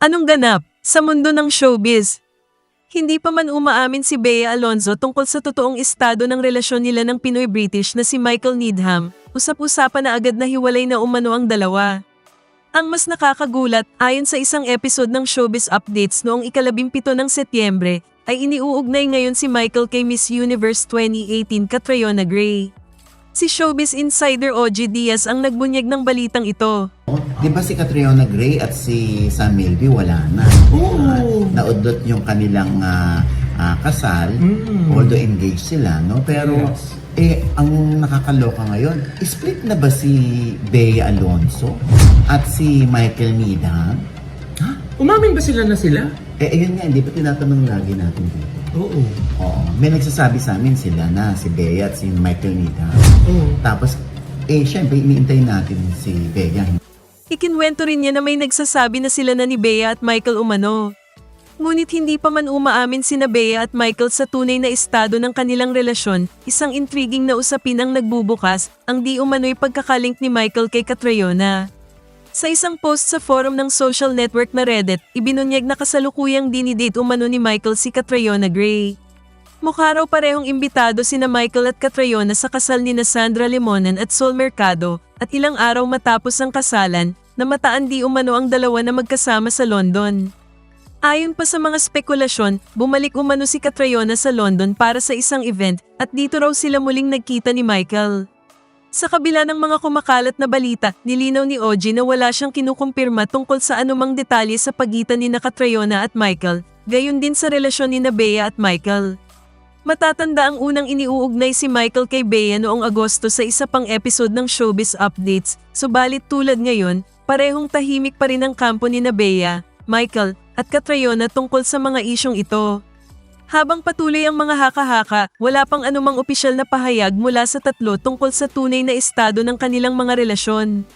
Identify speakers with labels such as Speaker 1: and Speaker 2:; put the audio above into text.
Speaker 1: Anong ganap sa mundo ng showbiz? Hindi pa man umaamin si Bea Alonzo tungkol sa totoong estado ng relasyon nila ng Pinoy-British na si Michael Needham, usap-usapan na agad na hiwalay na umano ang dalawa. Ang mas nakakagulat, ayon sa isang episode ng Showbiz Updates noong ikalabimpito ng Setyembre, ay iniuugnay ngayon si Michael kay Miss Universe 2018 Catriona Gray. Si Showbiz Insider OG Diaz ang nagbunyag ng balitang ito.
Speaker 2: Di ba si Catriona Gray at si Sam Milby wala na?
Speaker 3: Oo.
Speaker 2: naudot yung kanilang ah, ah, kasal,
Speaker 3: Mm.
Speaker 2: although engaged sila, no? Pero,
Speaker 3: Yes.
Speaker 2: eh, ang nakakaloka ngayon, split na ba si Bea Alonso at si Michael Mida?
Speaker 3: Ha? Umamin ba sila na sila?
Speaker 2: Eh, ayun nga, hindi pa tinatanong lagi natin dito.
Speaker 3: Oo.
Speaker 2: Oo. May nagsasabi sa amin sila na, si Bea at si Michael Mida.
Speaker 3: Oo.
Speaker 2: Tapos, eh, syempre, iniintay natin si Bea.
Speaker 1: Ikinwento rin niya na may nagsasabi na sila na ni Bea at Michael umano. Ngunit hindi pa man umaamin sina Bea at Michael sa tunay na estado ng kanilang relasyon, isang intriguing na usapin ang nagbubukas, ang di umano'y pagkakalink ni Michael kay Catriona. Sa isang post sa forum ng social network na Reddit, ibinunyag na kasalukuyang dinidate umano ni Michael si Catriona Gray. Mukha raw parehong imbitado sina Michael at Catriona sa kasal ni Sandra Limonan at Sol Mercado at ilang araw matapos ang kasalan, namataan di umano ang dalawa na magkasama sa London. Ayon pa sa mga spekulasyon, bumalik umano si Catriona sa London para sa isang event at dito raw sila muling nagkita ni Michael. Sa kabila ng mga kumakalat na balita, nilinaw ni Oji na wala siyang kinukumpirma tungkol sa anumang detalye sa pagitan ni na Catriona at Michael, gayon din sa relasyon ni na Bea at Michael. Matatanda ang unang iniuugnay si Michael kay Bea noong Agosto sa isa pang episode ng Showbiz Updates, subalit tulad ngayon, parehong tahimik pa rin ang kampo ni na Bea, Michael, at Catriona tungkol sa mga isyong ito. Habang patuloy ang mga haka-haka, wala pang anumang opisyal na pahayag mula sa tatlo tungkol sa tunay na estado ng kanilang mga relasyon.